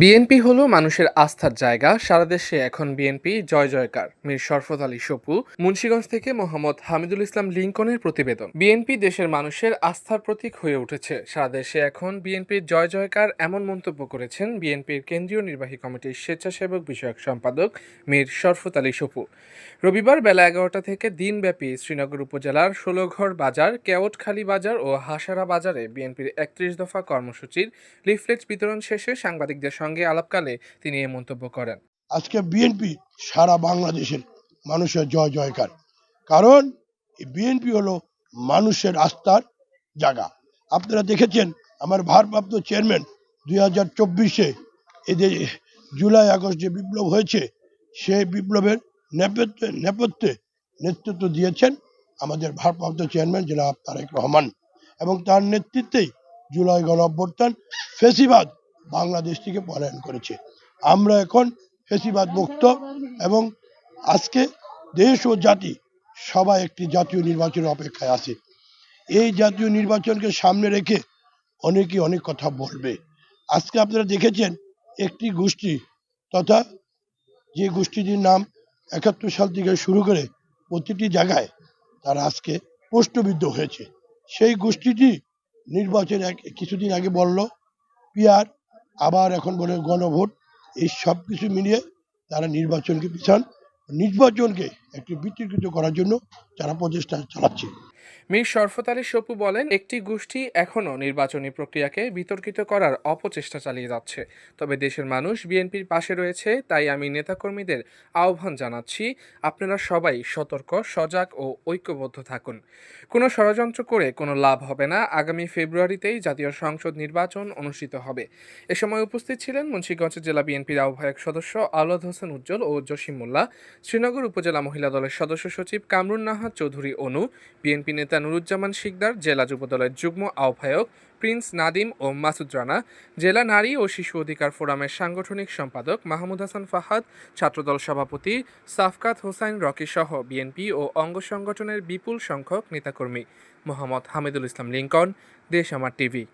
BNP হলো মানুষের আস্থার জায়গা। সারা দেশে এখন বিএনপি। জয় জয়কার। মীর শরফত আলী সপু। মুন্সিগঞ্জ থেকে মোহাম্মদ হামিদুল ইসলাম লিঙ্কনের প্রতিবেদন। বিএনপি দেশের মানুষের আস্থার প্রতীক হয়ে উঠেছে। সারা দেশে এখন বিএনপির জয় জয়কার এমন মন্তব্য করেছেন বিএনপির কেন্দ্রীয় নির্বাহী কমিটির স্বেচ্ছাসেবক বিষয়ক সম্পাদক মীর শরফত আলী সপু। রবিবার বেলা এগারোটা থেকে দিনব্যাপী শ্রীনগর উপজেলার ষোলঘর বাজার, কেওটখালী বাজার ও হাসারা বাজারে বিএনপির একত্রিশ দফা কর্মসূচির লিফলেট বিতরণ শেষে সাংবাদিকদের সঙ্গে আলাপকালে তিনি এ মন্তব্য করেন। আজকে বিএনপি সারা বাংলাদেশের মানুষের জয় জয়কার। কারণ বিএনপি হলো মানুষের আস্থার জায়গা। আপনারা দেখেছেন আমার ভারপ্রাপ্ত চেয়ারম্যান দুই হাজার চব্বিশে এদের জুলাই আগস্ট যে বিপ্লব হয়েছে সেই বিপ্লবের নেপথ্যে নেপথ্যে নেতৃত্ব দিয়েছেন আমাদের ভারপ্রাপ্ত চেয়ারম্যান জনাব তারেক রহমান। এবং তার নেতৃত্বেই জুলাই গণ অভ্যুত্থান ফেসিবাদ বাংলাদেশ থেকে পলায়ন করেছে। আমরা এখন ফেসিবাদ মুক্ত এবং আজকে দেশ ও জাতি সবাই একটি জাতীয় নির্বাচনের অপেক্ষায় আছে। এই জাতীয় নির্বাচনকে সামনে রেখে অনেকেই অনেক কথা বলবে। আজকে আপনারা দেখেছেন একটি গোষ্ঠী তথা যে গোষ্ঠীটির নাম একাত্তর সাল থেকে শুরু করে প্রতিটি জায়গায় তারা আজকে প্রশ্নবিদ্ধ হয়েছে। সেই গোষ্ঠীটি নির্বাচন কিছুদিন আগে বলল, পিয়ার আবার এখন বলে গণভোট, এই সব কিছু মিলিয়ে তারা নির্বাচনকে পিছান, নির্বাচনকে একটি বিতর্কিত করার জন্য তারা প্রচেষ্টা চালাচ্ছে। মীর শরফত আলী সপু বলেন, একটি গোষ্ঠী এখনও নির্বাচনী প্রক্রিয়াকে বিতর্কিত করার অপচেষ্টা চালিয়ে যাচ্ছে। তবে দেশের মানুষ বিএনপির পাশে রয়েছে, তাই আমি নেতাকর্মীদের আহ্বান জানাচ্ছি, আপনারা সবাই সতর্ক, সজাগ ও ঐক্যবদ্ধ থাকুন। কোনো ষড়যন্ত্র করে কোনো লাভ হবে না। আগামী ফেব্রুয়ারিতেই জাতীয় সংসদ নির্বাচন অনুষ্ঠিত হবে। এ সময় উপস্থিত ছিলেন মুন্সিগঞ্জ জেলা বিএনপির আহ্বায়ক সদস্য আওলাদ হোসেন উজ্জ্বল ও জসিম মোল্লা, শ্রীনগর উপজেলা মহিলা দলের সদস্য সচিব কামরুন নাহার চৌধুরী অনু, বিএনপি নেতা নুরুজ্জামান শিকদার, জেলা যুবদলের যুগ্ম আহ্বায়ক প্রিন্স নাদিম ও মাসুদ রানা, জেলা নারী ও শিশু অধিকার ফোরামের সাংগঠনিক সম্পাদক মাহমুদ হাসান ফাহাদ, ছাত্রদল সভাপতি সাফকাত হোসাইন রকি সহ বিএনপি ও অঙ্গ সংগঠনের বিপুল সংখ্যক নেতাকর্মী। মোহাম্মদ হামিদুল ইসলাম লিঙ্কন দেশ আমার টিভি।